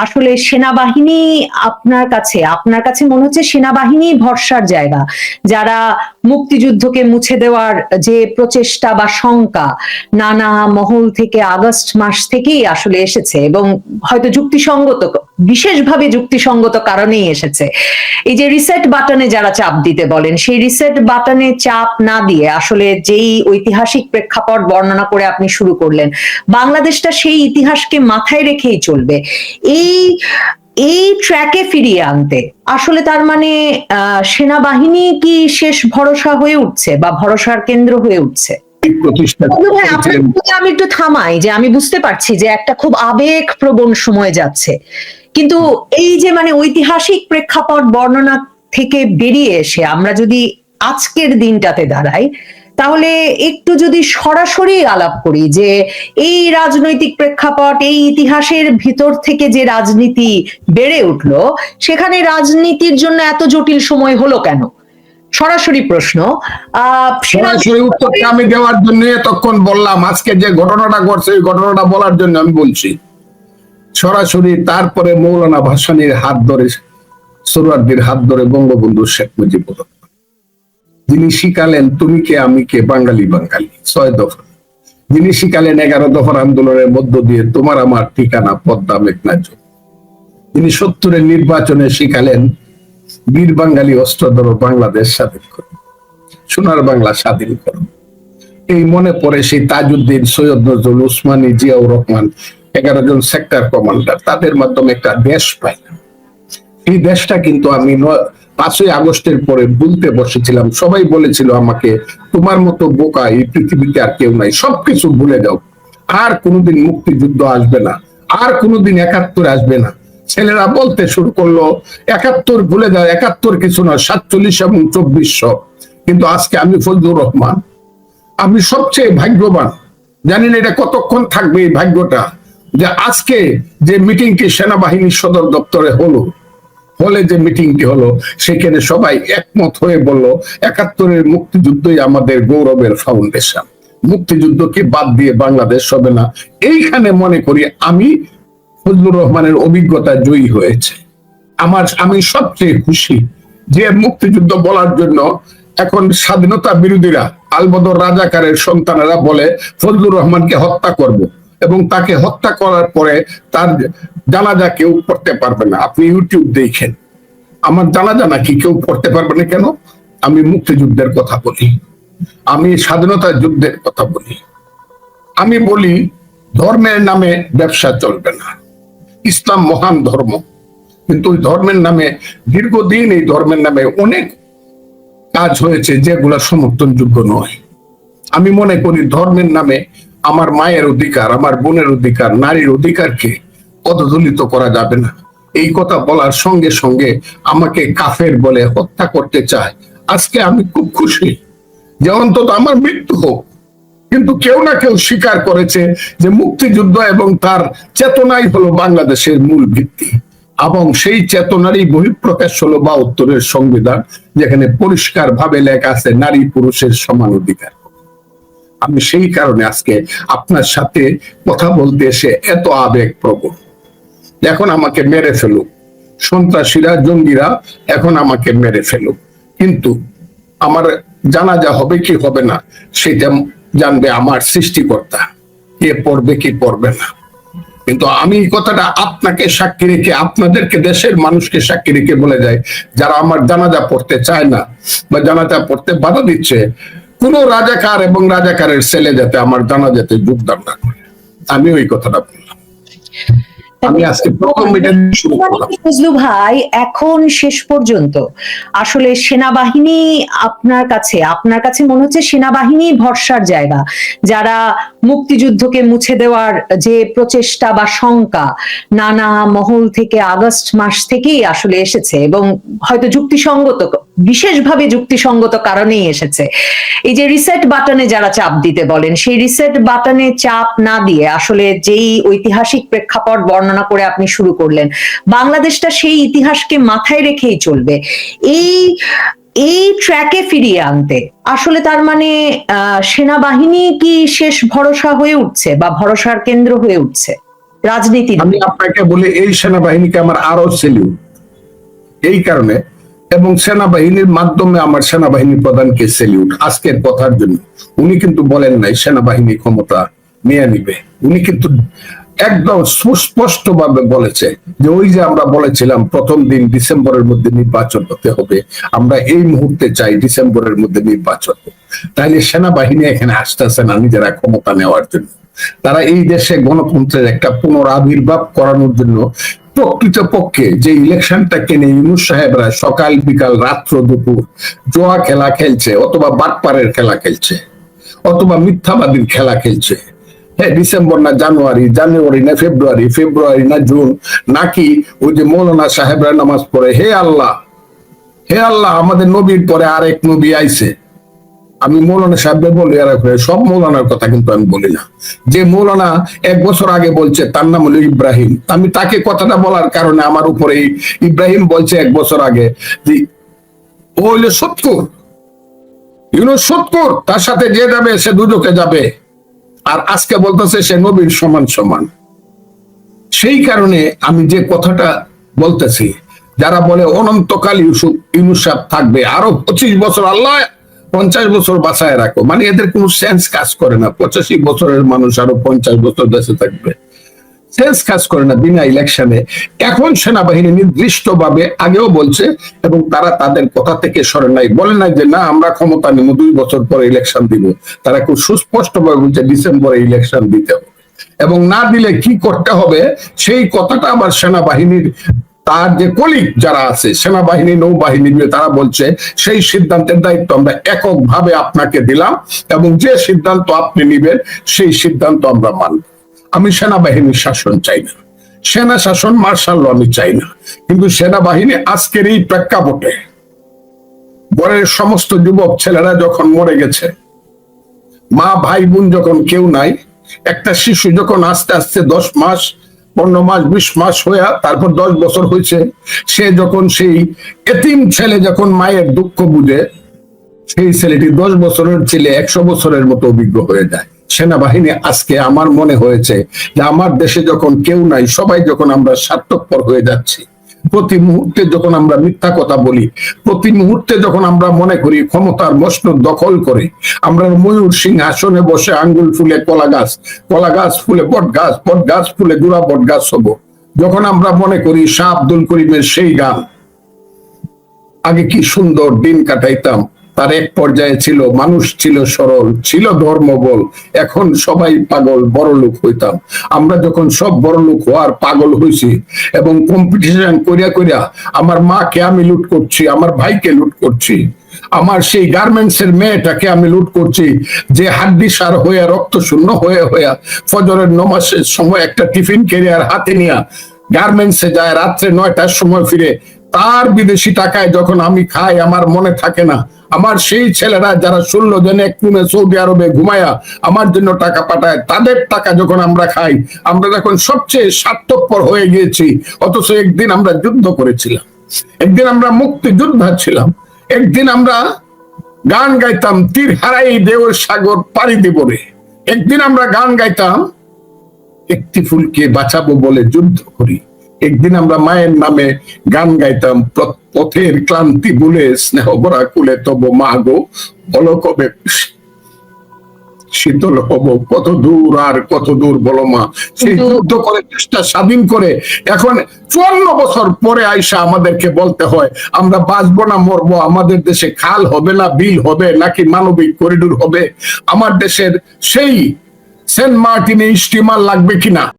আসলে সেনাবাহিনী আপনার কাছে আপনার কাছে মনে হচ্ছে সেনাবাহিনী ভরসার জায়গা। যারা মুক্তিযুদ্ধকে মুছে দেওয়ার যে প্রচেষ্টা বা শঙ্কা নানা মহল থেকে আগস্ট মাস থেকেই আসলে এসেছে এবং হয়তো যুক্তিসঙ্গত বিশেষভাবে যুক্তিসঙ্গত কারণেই এসেছে। এই যে রিসেট বাটনে যারা চাপ দিতে বলেন সেই রিসেট বাটনে চাপ না দিয়ে আসলে যেই ঐতিহাসিক প্রেক্ষাপট বর্ণনা করে আপনি শুরু করলেন বাংলাদেশটা সেই ইতিহাসকে মাথায় রেখেই চলবে। এই এই ট্র্যাকে ফিরিয়ে আনতে আসলে তার মানে আহ, সেনাবাহিনী কি শেষ ভরসা হয়ে উঠছে বা ভরসার কেন্দ্র হয়ে উঠছে? আমি একটু থামাই যে আমি বুঝতে পারছি যে একটা খুব আবেগ প্রবণ সময় যাচ্ছে। কিন্তু এই যে মানে ঐতিহাসিক প্রেক্ষাপট বর্ণনা থেকে বেরিয়ে এসে আমরা যদি আজকের দিনটাতে দাঁড়াই, তাহলে একটু যদি সরাসরি আলাপ করি যে এই রাজনৈতিক প্রেক্ষাপট, এই ইতিহাসের ভিতর থেকে যে রাজনীতি বেড়ে উঠল, সেখানে রাজনীতির জন্য এত জটিল সময় হলো কেন? সরাসরি প্রশ্ন সরাসরি উত্তরটা আমি দেওয়ার জন্য এতক্ষণ বললাম। আজকে যে ঘটনাটা ঘটছে, ওই ঘটনাটা বলার জন্য আমি বলছি। সরাসরি তারপরে মৌলানা ভাসানির হাত ধরে সোহরার্দির হাত ধরে বঙ্গবন্ধু শেখ রহমান যিনি শিখালেন, তুমি কে, আমি কে, বাঙালি বাঙালি, ছয় দফা। যিনি শিখালেন, এগারো দফার আন্দোলনের মধ্য দিয়ে তোমার আমার ঠিকানা, পদ্মা, মেঘনা। যিনি সত্তরের নির্বাচনে শিখালেন, বীর বাঙালি অস্ত্র ধরো, বাংলাদেশ স্বাধীন করো, সোনার বাংলা স্বাধীন করো। এই মনে পড়ে সেই তাজউদ্দিন সৈয়দ নজরুল উসমানী জিয়াউর রহমান এগারো জন সেক্টর কমান্ডার তাদের মাধ্যমে একটা দেশ পাইলাম এই দেশটা কিন্তু আমি পাঁচই আগস্টের পরে বলতে বসেছিলাম। সবাই বলেছিল আমাকে, তোমার মতো বোকা এই পৃথিবীতে আর কেউ নাই, সবকিছু ভুলে যাও। আর কোনোদিন মুক্তিযুদ্ধ আসবে না, আর কোনোদিন একাত্তর আসবে না। ছেলেরা বলতে শুরু করল, একাত্তর ভুলে যাও, একাত্তর কিছু না সাতচল্লিশ এবং চব্বিশশো। কিন্তু আজকে আমি ফজলুর রহমান। আমি সবচেয়ে ভাগ্যবান। জানেন এটা কতক্ষণ থাকবে এই ভাগ্যটা। যে আজকে যে মিটিংটি সেনাবাহিনীর সদর দপ্তরে হলো, হলে যে মিটিংটি হলো, সেখানে সবাই একমত হয়ে বলল, একাত্তরের মুক্তিযুদ্ধই আমাদের গৌরবের ফাউন্ডেশন মুক্তিযুদ্ধকে বাদ দিয়ে বাংলাদেশ হবে না? এইখানে মনে করি আমি ফজলুর রহমানের অভিজ্ঞতা জয়ী হয়েছে। আমার, আমি সবচেয়ে খুশি যে মুক্তিযুদ্ধ বলার জন্য এখন স্বাধীনতা বিরোধীরা আলবদর রাজাকারের সন্তানেরা বলে, ফজলুর রহমানকে হত্যা করব। এবং তাকে হত্যা করার পরে তার জানাজা কেউ পড়তে পারবে না। আপনি ইউটিউব দেখেন। আমার জানাজা নাকি কেউ পড়তে পারবে না কেন? আমি মুক্তিযুদ্ধের কথা বলি। আমি স্বাধীনতা যুদ্ধের কথা বলি। আমি বলি, ধর্মের নামে ব্যবসা চলবে না। ইসলাম মহান ধর্ম। কিন্তু ওই ধর্মের নামে, দীর্ঘদিন এই ধর্মের নামে অনেক কাজ হয়েছে যেগুলো সমর্থনযোগ্য নয়। আমি মনে করি, ধর্মের নামে আমার মায়ের অধিকার, আমার বোনের অধিকার, নারীর অধিকারকে পদদলিত করা যাবে না। এই কথা বলার সঙ্গে সঙ্গে আমাকে কাফের বলে হত্যা করতে চায়। আজকে আমি খুব খুশি যে অন্তত আমার মৃত্যু হোক। কিন্তু কেউ না কেউ স্বীকার করেছে যে মুক্তিযুদ্ধ এবং তার চেতনাই হলো বাংলাদেশের মূল ভিত্তি। এবং সেই চেতনারই বহিঃপ্রকাশ হলো বা উত্তরের সংবিধান, যেখানে পরিষ্কার ভাবে লেখা আছে নারী পুরুষের সমান অধিকার। আমি সেই কারণে আজকে আপনার সাথে কথা বলতে এসে এত আবেগ প্রবণ। এখন আমাকে মেরে ফেলুক। সন্ত্রাসীরা, জঙ্গিরা এখন আমাকে মেরে ফেলুক। কিন্তু আমার জানাজা হবে কি হবে না, সেটা জানবে আমার সৃষ্টিকর্তা। কে পড়বে, কি পড়বে না। কিন্তু আমি কথাটা আপনাকে সাক্ষী রেখে, আপনাদেরকে, দেশের মানুষকে সাক্ষী রেখে বলে যায় যারা আমার জানাজা পড়তে চায় না বা জানাজা পড়তে বাধা দিচ্ছে কোন রাজাকার এবং রাজাকারের ছেলে যাতে আমার জানাজাতে যোগদান না করে। আমি ওই কথাটা বললাম। ভাই, এখন শেষ পর্যন্ত। আসলে সেনাবাহিনী আপনার কাছে আপনার কাছে মনে হচ্ছে সেনাবাহিনী ভরসার জায়গা। যারা মুক্তিযুদ্ধকে মুছে দেওয়ার যে প্রচেষ্টা বা শঙ্কা, নানা মহল থেকে আগস্ট মাস থেকেই আসলে এসেছে এবং হয়তো যুক্তিসঙ্গত বিশেষভাবে যুক্তিসঙ্গত কারণেই এসেছে। এই যে রিসেট বাটনে যারা চাপ দিতে বলেন, সেই রিসেট বাটনে চাপ না দিয়ে আসলে যেই ঐতিহাসিক প্রেক্ষাপট বর্ণনা করে আপনি শুরু করলেন, বাংলাদেশটা সেই ইতিহাসকে মাথায় রেখেই চলবে। এই এই ট্র্যাকে ফিরিয়ে আনতে, আসলে তার মানে সেনাবাহিনী কি শেষ ভরসা হয়ে উঠছে বা ভরসার কেন্দ্র হয়ে উঠছে? রাজনীতি আমি আপনাকে বলি, এই সেনাবাহিনীকে আমার আরও সেলিউট এই কারণে এবং সেনাবাহিনীর মাধ্যমে আমার সেনাবাহিনী প্রধানকে সেলিউট আজকের কথার জন্য। উনি কিন্তু বলেন নাই, সেনাবাহিনী ক্ষমতা নিয়ে নিবে। উনি কিন্তু একদম সুস্পষ্ট ভাবে বলেছে যে ওই যে আমরা বলেছিলাম, প্রথম দিন ডিসেম্বরের মধ্যে নির্বাচন হতে হবে। আমরা এই মুহূর্তে চাই ডিসেম্বরের মধ্যে নির্বাচন। তাহলে সেনাবাহিনী এখানে আসতেছে না নিজেরা ক্ষমতা নেওয়ার জন্য। তারা এই দেশে গণতন্ত্রের একটা পুনরাবির্ভাব করানোর জন্য প্রকৃতপক্ষে যে ইলেকশনটাকে নিয়ে ইউনুস সাহেবরা সকাল, বিকাল, রাত্র, দুপুর জোয়া খেলা খেলছে অথবা বাটপারের খেলা খেলছে, অথবা মিথ্যাবাদীর খেলা খেলছে। হ্যাঁ ডিসেম্বর না জানুয়ারি জানুয়ারি না ফেব্রুয়ারি ফেব্রুয়ারি না জুন, নাকি ওই যে মৌলানা সাহেবরা নামাজ পড়ে, হে আল্লাহ হে আল্লাহ, আমাদের নবীর পরে আরেক নবী আইছে। আমি মৌলানা সাহেবদের বলি আর সব মৌলানার কথা কিন্তু আমি বলি না। যে মৌলানা এক বছর আগে বলছে, তার নাম হলো ইব্রাহিম। আমি তাকে কথাটা বলার কারণে আমার উপরে ইব্রাহিম বলছে এক বছর আগে যে, ও হইল সত্তর ইউনো সত্তর তার সাথে যে যাবে, সে দুজকে যাবে। আর আজকে বলতেছে সে নবীর সমান সমান। সেই কারণে আমি যে কথাটা বলতেছি, যারা বলে অনন্তকাল ইউসুফ, ইউনুস সাহেব থাকবে, আরও পঁচিশ বছর আল্লাহ পঞ্চাশ বছর বাঁচায় রাখো। মানে এদের কোনো সেন্স কাজ করে না। পঁচাশি বছরের মানুষ আরও পঞ্চাশ বছর দেশে থাকবে। সেন্স কাজ করে না বিনা ইলেকশনে এখন সেনাবাহিনী নির্দিষ্ট ভাবে আগেও বলছে এবং তারা তাদের কথা থেকে সরে নাই। বলে নাই যে, না, আমরা ক্ষমতা নেব দুই বছর পরে ইলেকশন দিব। তারা খুব সুস্পষ্ট ভাবে বলছে, ডিসেম্বরে ইলেকশন দিতে হবে। এবং না দিলে কি করতে হবে? সেই কথাটা আবার সেনাবাহিনীর তার যে কলিগ যারা আছে, সেনাবাহিনী, নৌবাহিনী মিলে তারা বলছে, সেই সিদ্ধান্তের দায়িত্ব আমরা এককভাবে আপনাকে দিলাম এবং যে সিদ্ধান্ত আপনি নিবেন, সেই সিদ্ধান্ত আমরা মানব। আমি সেনাবাহিনীর শাসন চাই না। সেনা শাসন, মার্শাল আমি চাই না। কিন্তু সেনাবাহিনী আজকের এই প্রেক্ষাপটে, বরের সমস্ত যুবক ছেলেরা যখন মরে গেছে, মা, ভাই, বোন যখন কেউ নাই, একটা শিশু যখন আস্তে আস্তে দশ মাস পনেরো মাস, বিশ মাস হইয়া তারপর দশ বছর হয়েছে, সে যখন সেই এতিম ছেলে যখন মায়ের দুঃখ বুঝে, সেই ছেলেটি দশ বছরের ছেলে, একশো বছরের মতো অভিজ্ঞ হয়ে যায়। সেনাবাহিনী আজকে আমার মনে হয়েছে যে আমার দেশে যখন কেউ নাই, সবাই যখন আমরা স্বার্থপর হয়ে যাচ্ছি প্রতি মুহূর্তে যখন আমরা মিথ্যা কথা বলি, প্রতি মুহূর্তে যখন আমরা মনে করি ক্ষমতার মস্ত দখল করে, আমরা ময়ূর সিংহাসনে বসে আঙ্গুল ফুলে কলা গাছ কলা গাছ ফুলে বট গাছ বট গাছ ফুলে গুড়া, বট গাছ হব। যখন আমরা মনে করি শাহ আব্দুল করিমের সেই গান, আগে কি সুন্দর দিন কাটাইতাম তার এক পর্যায়ে ছিল, মানুষ ছিল সরল, ছিল ধর্মবল। এখন সবাই পাগল, বড় লোক হইতাম। আমরা যখন সব বড় লোক হওয়ার পাগল হয়েছি এবং কম্পিটিশন করিয়া করিয়া আমার মাকে আমি লুট করছি, আমার ভাইকে লুট করছি, আমার সেই গার্মেন্টস এর মেয়েটাকে আমি লুট করছি, যে হাড্ডি সার হয়ে, রক্ত শূন্য হয়ে হয়ে ফজরের নমাসের সময় একটা টিফিন কেরিয়ার হাতে নিয়া গার্মেন্টসে যায়, রাত্রে নয়টার সময় ফিরে, তার বিদেশি টাকায় যখন আমি খাই, আমার মনে থাকে না আমার সেই ছেলেরা যারা ষোলো জন এক রুমে সৌদি আরবে ঘুমায়া আমার জন্য টাকা পাঠায়, তাদের টাকা যখন আমরা খাই, আমরা যখন সবচেয়ে স্বার্থপর হয়ে গিয়েছি, অথচ একদিন আমরা যুদ্ধ করেছিলাম। একদিন আমরা মুক্তিযোদ্ধা ছিলাম। একদিন আমরা গান গাইতাম, তীর হারাই দেওর সাগর পাড়ি দিব রে। একদিন আমরা গান গাইতাম, একটি ফুলকে বাঁচাবো বলে যুদ্ধ করি। একদিন আমরা মায়ের নামে গান গাইতাম পথের ক্লান্তি বলে স্নেহ ভরা কুলে তব মা গো বলো কবে? শীতল হব কত দূর আর কত দূর বলো মা? সেই যুদ্ধ করে দেশটা স্বাধীন করে এখন চুয়ান্ন বছর পরে আইসা আমাদেরকে বলতে হয় আমরা বাঁচবো না মরবো আমাদের দেশে খাল হবে না বিল হবে নাকি মানবিক করিডোর হবে? আমার দেশের সেই সেন্ট মার্টিনে স্টিমার লাগবে কিনা?